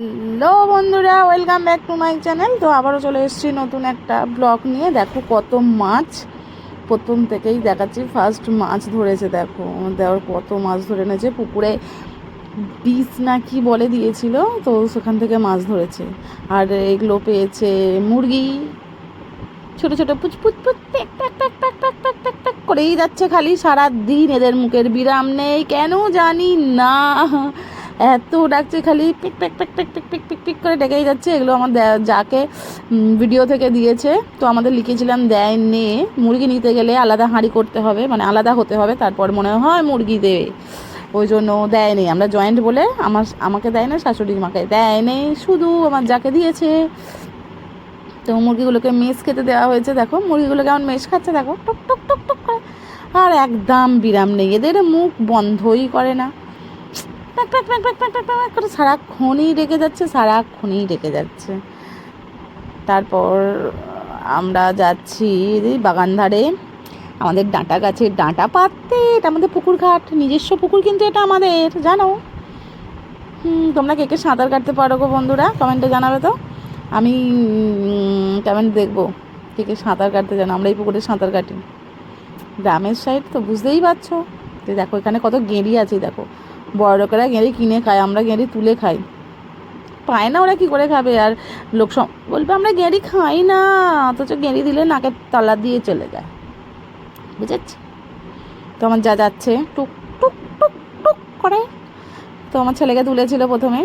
Hello বন্ধুরা welcome back to my channel তো আবারও চলে এসেছি নতুন একটা ব্লগ নিয়ে। দেখো কত মাছ। প্রথম থেকেই দেখাচ্ছি ফার্স্ট মাছ ধরেছে, দেখো। দেওয়ার কত মাছ ধরে এনেছে। পুকুরে বিষ না কি বলে দিয়েছিল, তো সেখান থেকে মাছ ধরেছে। আর এগুলো পেয়েছে মুরগি। ছোট ছোট, পুচ পুচ করেই যাচ্ছে খালি। সারা দিন এদের মুখের বিরাম নেই, কেন জানি না। এত ডাকছে, খালি পিক পিক পিক পিক পিক পিক পিক পিক করে ডেকেই যাচ্ছে। এগুলো আমার যাকে ভিডিও থেকে দিয়েছে। তো আমাদের লিখেছিলাম, দেয় নে। মুরগি নিতে গেলে আলাদা হাঁড়ি করতে হবে মানে আলাদা হতে হবে, তারপর মনে হয় মুরগি দেবে। ওই জন্য দেয় নেই আমরা জয়েন্ট বলে আমার, আমাকে দেয় না, শাশুড়ির মাকে দেয় নেই শুধু আমার যাকে দিয়েছে। তো মুরগিগুলোকে মেস খেতে দেওয়া হয়েছে। দেখো, মুরগিগুলো কেমন মেস খাচ্ছে, দেখো, টক টক টক টক করে। আর একদম বিরাম নেই। এদের মুখ বন্ধই করে না। করে সারাক্ষণই রেখে যাচ্ছে, সারাক্ষণই রেখে যাচ্ছে। তারপর আমরা যাচ্ছি বাগান ধারে। আমাদের ডাঁটা গাছের ডাঁটা পাততে এটা আমাদের পুকুর ঘাট, নিজস্ব পুকুর কিন্তু এটা আমাদের, জানো? হুম, তোমরা কে কে সাঁতার কাটতে পারো গো বন্ধুরা, কমেন্টে জানাবে তো। আমি কমেন্ট দেখব? কে কে সাঁতার কাটতে জানো? আমরা এই পুকুরে সাঁতার কাটি। গ্রামের সাইড তো বুঝতেই পারছ। যে দেখো, এখানে কত গেঁড়ি আছে, দেখো। বড় লোকেরা গেঁড়ি কিনে খায়, আমরা গেঁড়ি তুলে খাই। পায় না ওরা কী করে খাবে? আর লোক বলবে, আমরা গেঁড়ি খাই না, অথচ গেঁড়ি দিলে নাকের তলা দিয়ে চলে যায়। বুঝেছি? তো আমার যা যাচ্ছে, টুক টুক টুক টুক করে। তো আমার ছেলেকে তুলেছিল প্রথমে।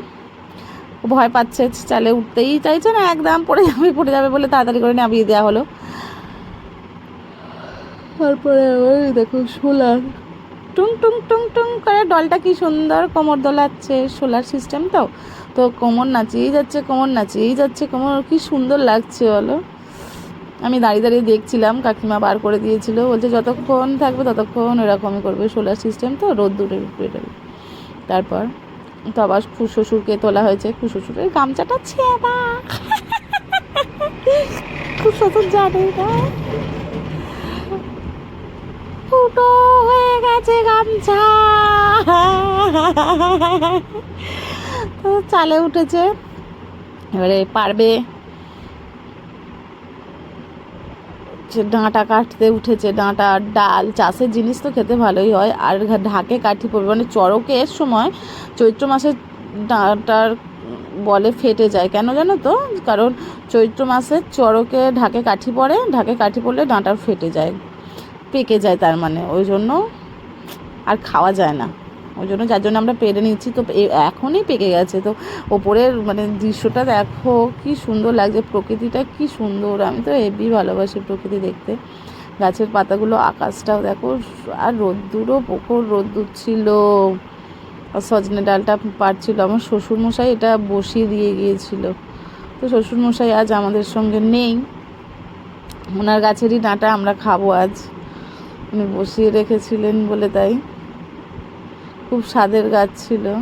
ভয় পাচ্ছে, চালে উঠতেই চাইছে না, একদম পড়ে যাবে পড়ে যাবে বলে তাড়াতাড়ি করে নামিয়ে দেওয়া হলো। তারপরে ওই দেখো, সোলার টুং টুং টুং টুং করে ডলটা কি সুন্দর কোমর দোলাচ্ছে, সোলার সিস্টেম তো। তো কোমর নাচিয়েই যাচ্ছে, কোমর নাচিয়েই যাচ্ছে, কোমর কি সুন্দর লাগছে বলো। আমি দাঁড়িয়ে দাঁড়িয়ে দেখছিলাম, কাকিমা বার করে দিয়েছিল, বলছে যতক্ষণ থাকবে ততক্ষণ এরকমই করবে সোলার সিস্টেম তো রোদ দূরের উপরে তারপর তো আবার শ্বশুরকে তোলা হয়েছে খুশ শ্বশুরের গামছাটা ছেঁড়া। খুব শ্বশুর জানে না। ফুটো হয়ে গেছে গামছা। চালে উঠেছে। এবারে পারবে। ডাঁটা কাটতে উঠেছে, ডাঁটা ডাল। চাষের জিনিস তো খেতে ভালোই হয়। আর ঢাকে কাঠি পড়বে। মানে চড়কের সময় চৈত্র মাসে ডাঁটার বলে ফেটে যায়। কেন জানো তো? কারণ চৈত্র মাসে চড়কে ঢাকে কাঠি পড়ে। ঢাকে কাঠি পড়লে ডাঁটার ফেটে যায়। পেকে যায় তার মানে। ওই জন্য আর খাওয়া যায় না। ওই জন্য যার জন্য আমরা পেরে নিচ্ছি। তো এখনই পেকে গেছে। তো ওপরের মানে দৃশ্যটা দেখো, কি সুন্দর লাগছে। প্রকৃতিটা কি সুন্দর। আমি তো হেভি ভালোবাসি প্রকৃতি দেখতে। গাছের পাতাগুলো, আকাশটাও দেখো। আর রোদ্দুরও প্রখর রোদ্দুর ছিল। সজনে ডালটা পারছিল আমার শ্বশুরমশাই এটা বসিয়ে দিয়ে গিয়েছিল। তো শ্বশুরমশাই আজ আমাদের সঙ্গে নেই। ওনার গাছেরই ডাঁটা আমরা খাব আজ। উনি বসিয়ে রেখেছিলেন বলে তাই। খুব স্বাদের গাছ ছিল।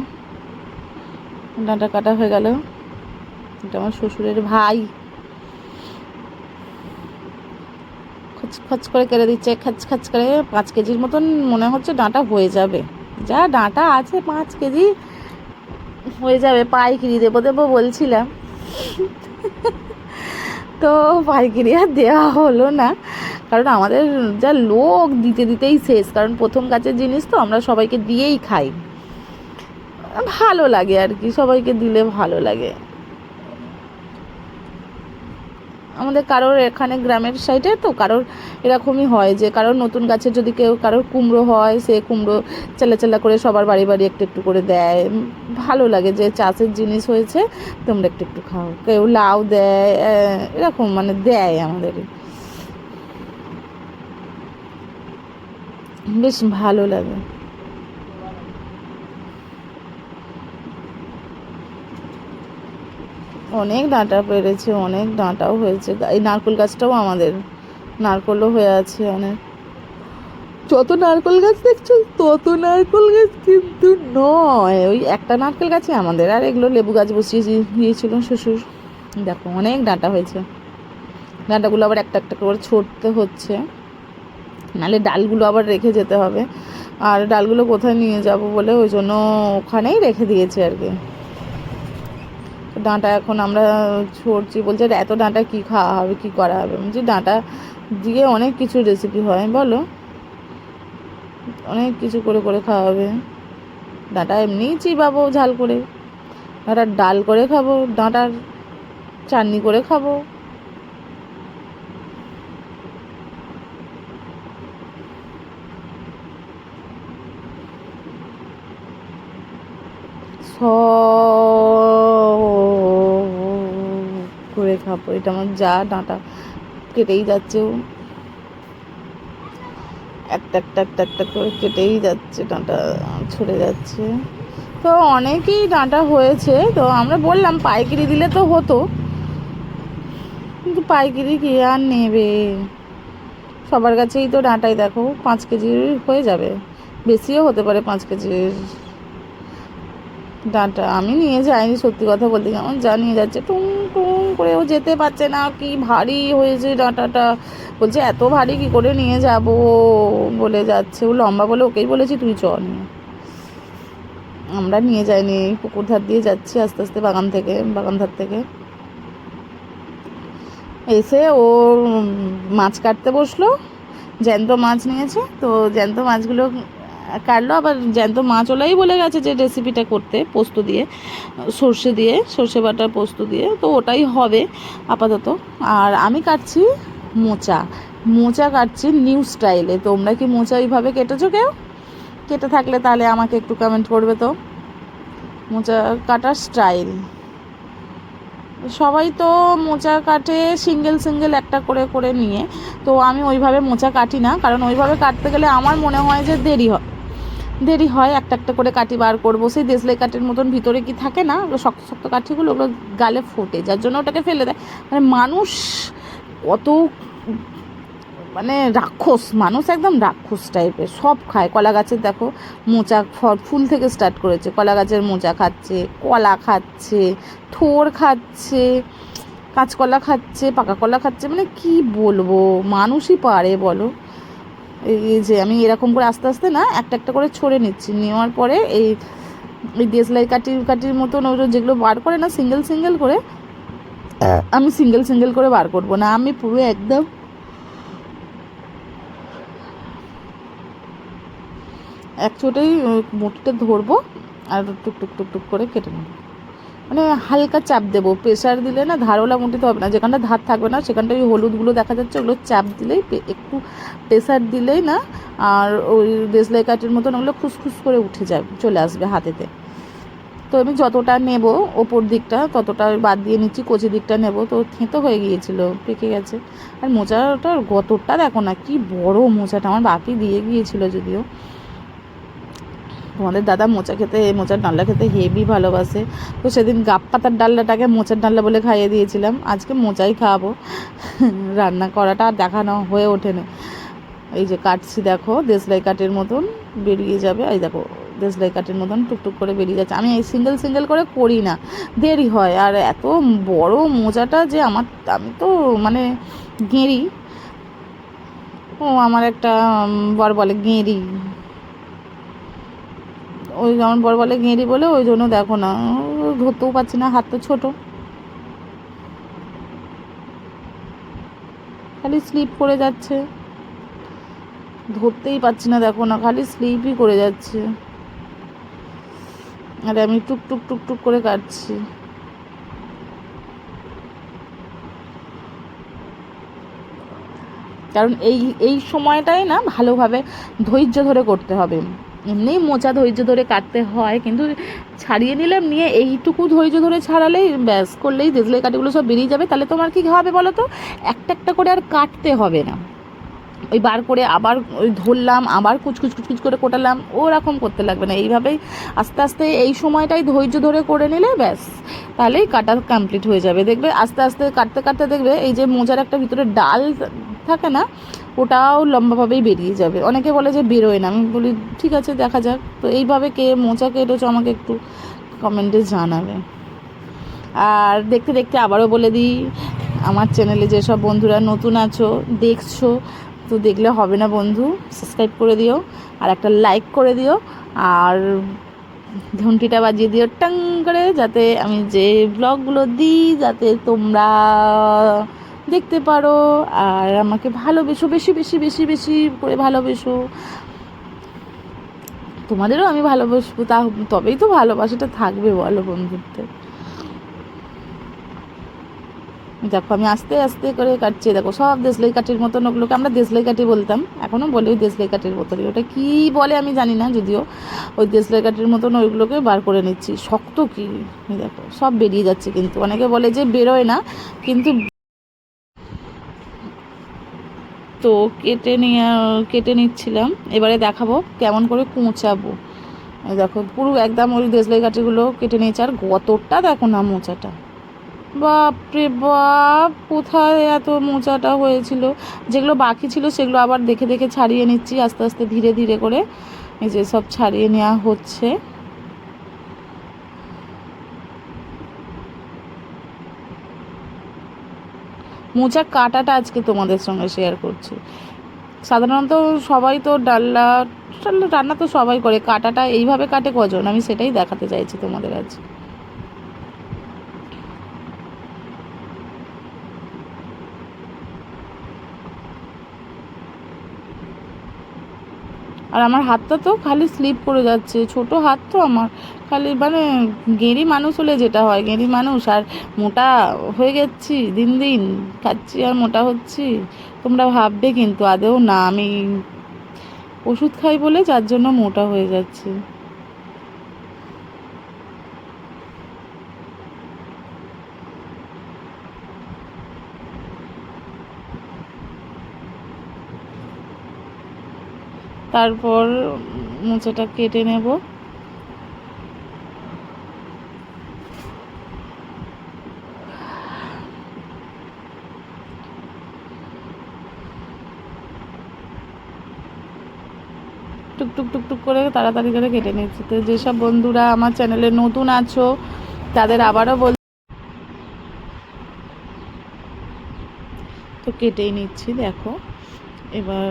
ডাঁটা কাটা হয়ে গেল। এটা আমার শ্বশুরের ভাই। খচ খচ করে কেড়ে দিচ্ছে, খাচ খাচ করে। পাঁচ কেজির মতন মনে হচ্ছে ডাঁটা হয়ে যাবে। যা ডাঁটা আছে, পাঁচ কেজি হয়ে যাবে। পাইকিরি দেবো দেবো বলছিলাম। তো পাইকিরি আর দেওয়া হলো না। কারণ আমাদের যা লোক দিতে দিতেই শেষ, কারণ প্রথম গাছের জিনিস তো আমরা সবাইকে দিয়েই খাই। ভালো লাগে আর কি, সবাইকে দিলে ভালো লাগে। আমাদের কারোর এখানে গ্রামের সাইডে তো কারোর এরকমই হয় যে কারোর নতুন গাছের যদি কেউ কারোর কুমড়ো হয়, সে কুমড়ো চালা করে সবার বাড়ি বাড়ি একটু একটু করে দেয়। ভালো লাগে যে চাষের জিনিস হয়েছে, তোমরা একটু একটু খাও। কেউ লাউ দেয় এরকম মানে দেয় আমাদের। বেশ ভালো লাগে। অনেক ডাঁটা পেরেছে, অনেক ডাঁটাও হয়েছে। এই নারকেল গাছটাও আমাদের। নারকেলও হয়ে আছে অনেক। যত নারকেল গাছ দেখছ, তত নারকেল গাছ কিন্তু নয়। ওই একটা নারকেল গাছে আমাদের। আর এগুলো লেবু গাছ বসিয়ে দিয়েছিল শ্বশুর। দেখো, অনেক ডাঁটা হয়েছে। ডাঁটাগুলো আবার একটা একটা করে ছড়তে হচ্ছে। নাহলে ডালগুলো আবার রেখে যেতে হবে। আর ডালগুলো কোথায় নিয়ে যাব বলে ওই জন্য ওখানেই রেখে দিয়েছে আর কি। ডাঁটা এখন আমরা ছড়ছি বলছে এত ডাঁটা কি খাওয়া হবে, কি করা হবে? বলছি, ডাঁটা দিয়ে অনেক কিছু রেসিপি হয়, বলো। অনেক কিছু করে করে খাওয়া হবে। ডাঁটা এমনিই চিবাবো ঝাল করে। ডাঁটার ডাল করে খাব, ডাঁটার চাটনি করে খাব। করে খাব। এটা আমার যা ডাঁটা কেটেই যাচ্ছে একটা একটা একটা একটা করে কেটেই যাচ্ছে, ডাঁটা ছড়ে যাচ্ছে। তো অনেকেই ডাঁটা হয়েছে, তো আমরা বললাম পাইকারি দিলে তো হতো। কিন্তু পাইকারি কি আর নেবে? সবার কাছেই তো ডাঁটাই দেখো, পাঁচ কেজি হয়ে যাবে। বেশিও হতে পারে পাঁচ কেজির। ডাঁটা আমি নিয়ে যাইনি, সত্যি কথা বলতে কেমন যা নিয়ে যাচ্ছে, টুং টুং করে ও যেতে পারছে না, কি ভারী হয়েছে ডাঁটাটা। বলছে, এত ভারী কি করে নিয়ে যাব? বলে যাচ্ছে। ও লম্বা বলে ওকেই বলেছি, তুই চ নিয়ে আমরা নিয়ে যাইনি পুকুর ধার দিয়ে যাচ্ছি আস্তে আস্তে বাগান থেকে, বাগান ধার থেকে। এসে ও মাছ কাটতে বসল। জ্যান্ত মাছ নিয়েছে, তো জ্যান্ত মাছগুলো কাটলো আবার জ্যান্ত মাছ ওলাই বলে গেছে যে রেসিপিটা করতে, পোস্ত দিয়ে, সর্ষে দিয়ে, সর্ষে বাটা পোস্ত দিয়ে, তো ওটাই হবে আপাতত। আর আমি কাটছি মোচা। মোচা কাটছি নিউ স্টাইলে তোমরা কি মোচা ওইভাবে কেটেছো কেউ? কেটে থাকলে তাহলে আমাকে একটু কমেন্ট করবে তো। মোচা কাটার স্টাইল সবাই তো মোচা কাটে সিঙ্গেল সিঙ্গেল একটা করে করে নিয়ে। তো আমি ওইভাবে মোচা কাটি না। কারণ ওইভাবে কাটতে গেলে আমার মনে হয় যে দেরি হয়। দেরি হয়, একটা একটা করে কাঠি বার করব। সেই দেশলাই কাঠের মতন ভিতরে কি থাকে না, ওগুলো শক্ত শক্ত কাঠিগুলো ওগুলো গালে ফোটে, যার জন্য ওটাকে ফেলে দেয়। মানে মানুষ কত মানে রাক্ষস, মানুষ একদম রাক্ষস টাইপের, সব খায়। কলা গাছের দেখো, মোচা ফ- ফুল থেকে স্টার্ট করেছে। কলা গাছের মোচা খাচ্ছে, কলা খাচ্ছে, থোর খাচ্ছে, কাঁচকলা খাচ্ছে, পাকা কলা খাচ্ছে মানে কি বলব? মানুষই পারে, বলো। এই যে আমি এরকম করে আস্তে আস্তে না একটা একটা করে ছড়ে নিচ্ছি। নেওয়ার পরে এই এই দেশলাই কাটির কাটির মতন ওই যেগুলো বার করে না সিঙ্গেল সিঙ্গেল করে আমি সিঙ্গেল সিঙ্গেল করে বার করব না। আমি পুরো একদম এক চোটেই মুটটা ধরবো আর টুক টুক টুক টুক করে কেটে নেব। মানে হালকা চাপ দেবো। প্রেশার দিলে না ধারওয়ালা মুটিতে হবে না। যেখানটা ধার থাকবে না, সেখানটা ওই হলুদগুলো দেখা যাচ্ছে, ওগুলো চাপ দিলেই একটু প্রেশার দিলেই না আর ওই দেশলাই কাঠের মতন ওগুলো খুসখুস করে উঠে যাবে, চলে আসবে হাতেতে। তো আমি যতটা নেব ওপর দিকটা, ততটা বাদ দিয়ে নিচ্ছি, কচি দিকটা নেব। তো থেঁতো হয়ে গিয়েছিল, পেকে গেছে। আর মোচাটার গতরটা দেখো না, কি বড় মোচাটা। আমার বাপি দিয়ে গিয়েছিল যদিও। তোমাদের দাদা মোচা খেতে, মোচার ডাল্লা খেতে হেভি ভালোবাসে। তো সেদিন গাপ পাতার ডাল্লাটাকে মোচার ডাল্লা বলে খাইয়ে দিয়েছিলাম। আজকে মোচাই খাওয়াবো রান্না করাটা আর দেখানো হয়ে ওঠেনি এই যে কাটছি দেখো, দেশলাই কাঠের মতন বেরিয়ে যাবে। এই দেখো, দেশলাই কাঠের মতন টুকটুক করে বেরিয়ে যাচ্ছে। আমি এই সিঙ্গেল সিঙ্গেল করে করি না, দেরি হয়। আর এত বড় মোজাটা যে আমার, আমি তো মানে গেঁড়ি। ও, আমার একটা বর বলে গেঁড়ি। ওই আমার বড় বলে গেঁড়ি বলে, ওই জন্য দেখো না। ধরতেও পারছি না, হাত তো ছোটো। খালি স্লিপ করে যাচ্ছে। ধরতেই পারছি না, দেখো না, খালি স্লিপই করে যাচ্ছে। আর আমি টুক টুক টুক টুক করে কাটছি। কারণ এই এই সময়টাই না ভালোভাবে ধৈর্য ধরে করতে হবে। এমনি মোচা ধৈর্য ধরে কাটতে হয়, কিন্তু ছাড়িয়ে নিলাম, নিয়ে এইটুকু ধৈর্য ধরে ছাড়ালেই ব্যাস, করলেই দেশলাই কাটিগুলো সব বেরিয়ে যাবে। তাহলে তোমার কী হবে বলো তো? একটা একটা করে আর কাটতে হবে না। ওই বার করে আবার ওই ধরলাম, আবার কুচকুচ কুচকুচ করে কোটালাম, ওরকম করতে লাগবে না। এইভাবেই আস্তে আস্তে এই সময়টাই ধৈর্য ধরে করে নিলে ব্যাস, তাহলেই কাটা কমপ্লিট হয়ে যাবে। দেখবে আস্তে আস্তে কাটতে কাটতে দেখবে এই যে মোজার একটা ভিতরে ডাল থাকে না ওটাও লম্বাভাবেই বেরিয়ে যাবে। অনেকে বলে যে বেরোয় না। আমি বলি, ঠিক আছে, দেখা যাক। তো এইভাবে কে মোচা কেটেছো আমাকে একটু কমেন্টে জানাবে। আর দেখতে দেখতে আবারও বলে দিই, আমার চ্যানেলে যেসব বন্ধুরা নতুন আছো, দেখছ, তো দেখলে হবে না বন্ধু, সাবস্ক্রাইব করে দিও আর একটা লাইক করে দিও। আর ঘন্টিটা বাজিয়ে দিও টাং করে, যাতে আমি যে ব্লগগুলো দিই, যাতে তোমরা দেখতে পারো আর আমাকে ভালোবেসো, বেশি বেশি বেশি বেশি করে ভালোবেসো। তোমাদেরও আমি ভালোবাসবো, তা তবেই তো ভালোবাসাটা থাকবে, বলো বন্ধুত্বে। দেখো, আমি আস্তে আস্তে করে কাটছি। দেখো, সব দেশলাই কাঠির মতন ওগুলোকে আমরা দেশলাই কাঠি বলতাম। এখনও বলি ওই দেশলাই কাঠির মতনই ওটা কী বলে আমি জানি না, যদিও ওই দেশলাই কাঠির মতন ওইগুলোকে বার করে নিচ্ছি। শক্ত কি? দেখো, সব বেরিয়ে যাচ্ছে কিন্তু। অনেকে বলে যে বেরোয় না, কিন্তু তো কেটে নিয়ে, কেটে নিচ্ছিলাম। এবারে দেখাবো কেমন করে কুঁচাবো দেখো, পুরো একদম ওই দেশলাই কাঠিগুলো কেটে নিয়েছে, আর গতরটা দেখো না মোচাটা। বাপরে বাপ, কোথায় এত মোচাটা হয়েছিল? যেগুলো বাকি ছিল সেগুলো আবার দেখে দেখে ছাড়িয়ে নিচ্ছি, আস্তে আস্তে ধীরে ধীরে করে। এই যে সব ছাড়িয়ে নেওয়া হচ্ছে। মোচা কাটাটা আজকে তোমাদের সঙ্গে শেয়ার করছি। সাধারণত সবাই তো ডাল্লা ডাল্লা রান্না তো সবাই করে, কাটাটা এইভাবে কাটে কজন? আমি সেটাই দেখাতে চাইছি তোমাদের আজকে আর আমার হাতটা তো খালি স্লিপ করে যাচ্ছে, ছোট হাত তো আমার। খালি মানে গেঁড়ি মানুষ হলে যেটা হয়, গেঁড়ি মানুষ। আর মোটা হয়ে গেছি, দিন দিন। খাচ্ছি আর মোটা হচ্ছি। তোমরা ভাববে কিন্তু আদেও না, আমি ওষুধ খাই বলে যার জন্য মোটা হয়ে যাচ্ছে। তারপর মোচাটা কেটে নেব। টুকটুক টুকটুক করে তাড়াতাড়ি করে কেটে নিচ্ছি। তো যেসব বন্ধুরা আমার চ্যানেলে নতুন আছো, তাদের আবারও বল তো কেটেই নিচ্ছি, দেখো। এবার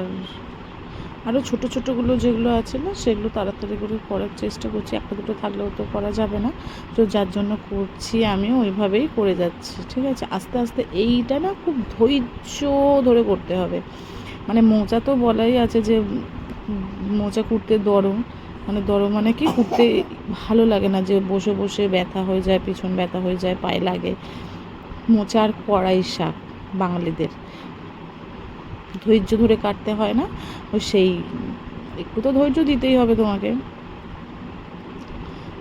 আরও ছোটো ছোটোগুলো যেগুলো আছে না, সেগুলো তাড়াতাড়ি করে করার চেষ্টা করছি। একটা দুটো থাকলেও তো করা যাবে না। তো যার জন্য করছি, আমিও ওইভাবেই করে যাচ্ছি, ঠিক আছে? আস্তে আস্তে এইটা না খুব ধৈর্য ধরে করতে হবে। মানে মোচা তো বলাই আছে যে, মোচা কুড়তে দরম মানে দরম মানে কি কুড়তে ভালো লাগে না যে বসে বসে ব্যথা হয়ে যায়, পিছন ব্যথা হয়ে যায়, পায়ে লাগে। মোচা আর কড়াই শাক বাঙালিদের। ধৈর্য ধরে কাটতে হয় না ও সেই, একটু তো ধৈর্য দিতেই হবে তোমাকে।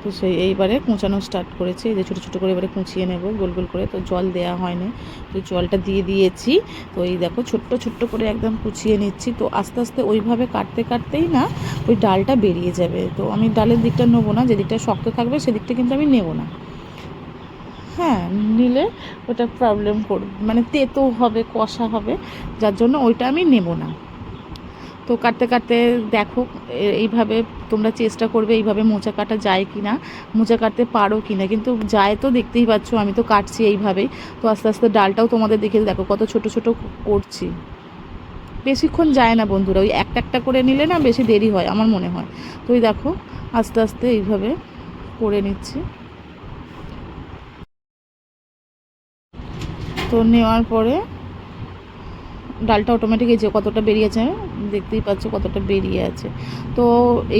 তো সেই এইবারে কুঁচানো স্টার্ট করেছে, এই যে ছোটো ছোটো করে এবারে কুঁচিয়ে নেব, গোল গোল করে তো জল দেওয়া হয়নি। তো জলটা দিয়ে দিয়েছি, তো এই দেখো ছোট্ট ছোট্ট করে একদম কুচিয়ে নিচ্ছি। তো আস্তে আস্তে ওইভাবে কাটতে কাটতেই না ওই ডালটা বেরিয়ে যাবে। তো আমি ডালের দিকটা নেব না যে দিকটা শক্ত থাকবে সেদিকটা কিন্তু আমি নেব না। হ্যাঁ নিলে ওটা প্রবলেম করবে মানে তেতো হবে, কষা হবে, যার জন্য ওইটা আমি নেব না। তো কাটতে কাটতে দেখো এইভাবে তোমরা চেষ্টা করবে এইভাবে মোচা কাটা যায় কি না মোচা কাটতে পারো কি না কিন্তু যায় তো দেখতেই পাচ্ছ, আমি তো কাটছি এইভাবেই। তো আস্তে আস্তে ডালটাও তোমাদের দেখে দেখো কত ছোট ছোট করছি। বেশিক্ষণ যায় না বন্ধুরা, ওই একটা একটা করে নিলে না বেশি দেরি হয়, আমার মনে হয়। তো ওই দেখো, আস্তে আস্তে এইভাবে করে নিচ্ছি। তো নেওয়ার পরে ডালটা অটোমেটিক এই যে কতটা বেরিয়েছে দেখতেই পাচ্ছ কতটা বেরিয়ে আছে। তো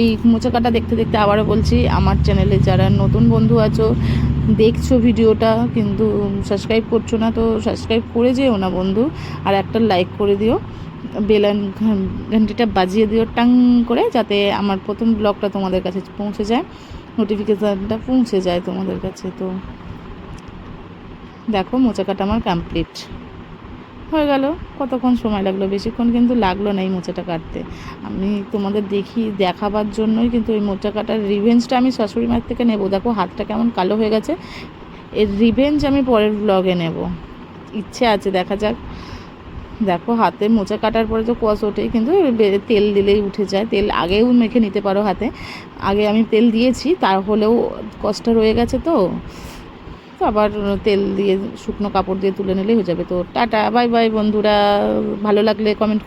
এই মোচা কাটা দেখতে দেখতে আবারও বলছি, আমার চ্যানেলে যারা নতুন বন্ধু আছো, দেখছ ভিডিওটা, কিন্তু সাবস্ক্রাইব করছ না, তো সাবস্ক্রাইব করে যেও না বন্ধু, আর একটা লাইক করে দিও। বেলান ঘন্টিটা বাজিয়ে দিও টাং করে, যাতে আমার প্রথম ব্লগটা তোমাদের কাছে পৌঁছে যায় নোটিফিকেশানটা পৌঁছে যায় তোমাদের কাছে, তো দেখো, মোচা কাটা আমার কমপ্লিট হয়ে গেল, কতক্ষণ সময় লাগল? বেশিক্ষণ কিন্তু লাগল না এই মোচাটা কাটতে। আমি তোমাদের দেখি, দেখাবার জন্যই কিন্তু ওই মোচা কাটার রিভেঞ্জটা আমি শাশুড়ি মার থেকে নেব। দেখো, হাতটা কেমন কালো হয়ে গেছে। এর রিভেঞ্জ আমি পরের ব্লগে নেব। ইচ্ছে আছে, দেখা যাক। দেখো, হাতে মোচা কাটার পরে তো কষ ওঠেই, কিন্তু তেল দিলেই উঠে যায়। তেল আগেও মেখে নিতে পারো হাতে। আগে আমি তেল দিয়েছি, তাহলেও কষ্ট রয়ে গেছে তো। তো আবার তেল দিয়ে শুকনো কাপড় দিয়ে তুলে নিলেই হয়ে যাবে। তো টাটা বাই বাই বন্ধুরা। ভালো লাগলে কমেন্ট